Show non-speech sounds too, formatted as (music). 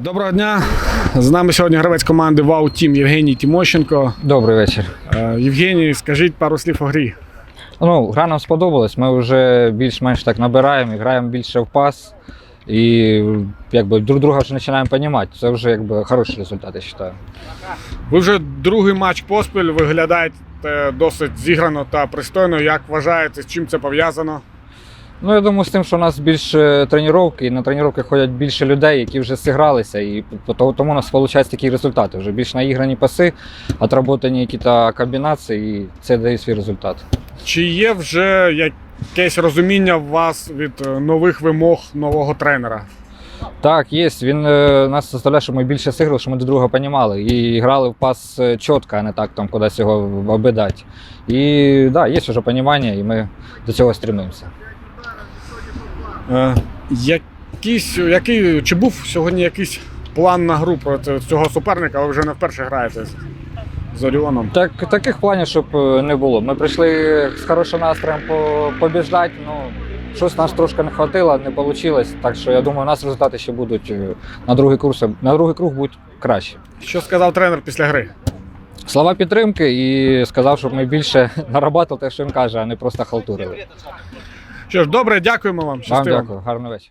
Доброго дня. З нами сьогодні гравець команди Вау Тім Євгеній Тимощенко. Добрий вечір. Е, Євгеній, скажіть пару слів о грі. Ну, гра нам сподобалась. Ми вже більш-менш так набираємо, і граємо більше в пас. І якби друг друга вже починаємо розуміти. Це вже якби хороший результат, я вважаю. Ви вже другий матч поспіль виглядаєте досить зіграно та пристойно. Як вважаєте, з чим це пов'язано? Ну, я думаю, з тим, що у нас більше тренувань, і на тренування ходять більше людей, які вже зігралися, і тому у нас виходять такі результати. Вже більш наіграні паси, отработані якісь комбінації, і це дає свій результат. Чи є вже якесь розуміння у вас від е, нових вимог нового тренера? Так, є. Він е, нас заставляє, щоб ми більше сиграли, щоб ми до друга розуміли. І грали в пас е, чітко, а не так там кудись його обидати. І так, да, є вже розуміння, і ми до цього стремимося. Е, Якийсь, який, чи був сьогодні якийсь план на гру проти цього суперника? Ви вже не вперше граєте з, Оріоном. Так, таких планів, щоб е, не було. Ми прийшли з хорошим настроєм по- побіждати, ну щось нас трошки не хватило, не вийшло. Так що я думаю, у нас результати ще будуть е, на другий курс, на другий круг будуть краще. Що сказав тренер після гри? Слова підтримки і сказав, щоб ми більше (laughs) нарабатували те, що він каже, а не просто халтурили. Що ж, добре, дякуємо вам. Вам дякую, гарного вечора.